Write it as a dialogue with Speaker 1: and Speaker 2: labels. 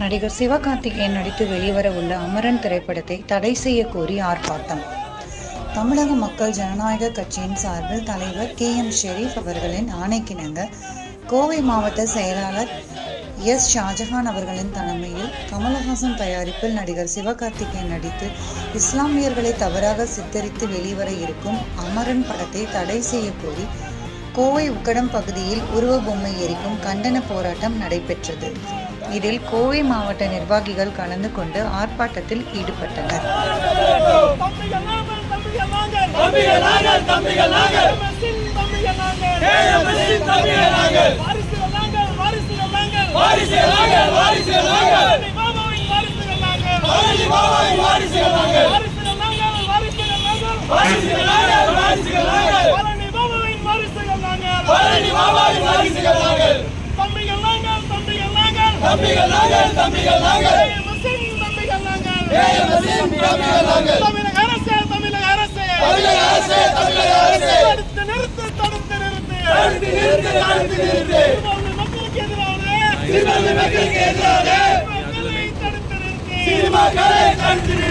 Speaker 1: நடிகர் சிவகார்த்திகேயன் நடித்து வெளிவர உள்ள அமரன் திரைப்படத்தை தடை செய்ய கோரி ஆர்ப்பாட்டம். தமிழக மக்கள் ஜனநாயக கட்சியின் சார்பில் தலைவர் கே. எம். ஷெரீப் அவர்களின் ஆணைக்கிணங்க கோவை மாவட்ட செயலாளர் எஸ். ஷாஜஹான் அவர்களின் தலைமையில் கமலஹாசன் தயாரிப்பில் நடிகர் சிவகார்த்திகேயன் நடித்து இஸ்லாமியர்களை தவறாக சித்தரித்து வெளிவர இருக்கும் அமரன் படத்தை தடை செய்ய கோரி கோவை உக்கடம் பகுதியில் உருவ பொம்மை எரிக்கும் கண்டன போராட்டம் நடைபெற்றது. இதில் கோவை மாவட்ட நிர்வாகிகள் கலந்து கொண்டு ஆர்ப்பாட்டத்தில் ஈடுபட்டனர்.
Speaker 2: தம்பிகள் நாங்கள் தம்பிகள் நாங்கள்.
Speaker 3: தம்பிகள் நாங்கள்
Speaker 2: AMS-இன் தம்பிகள் நாங்கள்
Speaker 3: வாரிசுகள் நாங்கள் வாரிசுகள் நாங்கள்
Speaker 2: வாரிசுகள் நாங்கள் வாரிசுகள் நாங்கள்
Speaker 3: பழனி பாபாவின் வாரிசுகள் நாங்கள். தம்பிகள் நாங்கள் தம்பிகள் நாங்கள் முஸ்லிம் தம்பிகள் நாங்கள்
Speaker 2: AMS-இன் தம்பிகள் நாங்கள்
Speaker 3: தமிழக அரசு தமிழக அரசு
Speaker 2: தமிழக அரசு தமிழக அரசு
Speaker 3: தடுத்து நிறுத்து தடுத்து நிறுத்து
Speaker 2: தடுத்து நிறுத்து தடுத்து நிறுத்து
Speaker 3: மக்களுக்கு எதிரான
Speaker 2: சிறுபான்மை மக்களுக்கு எதிராக
Speaker 3: தடுத்து நிறுத்து
Speaker 2: சினிமாக்களை தடுத்து நிறுத்து.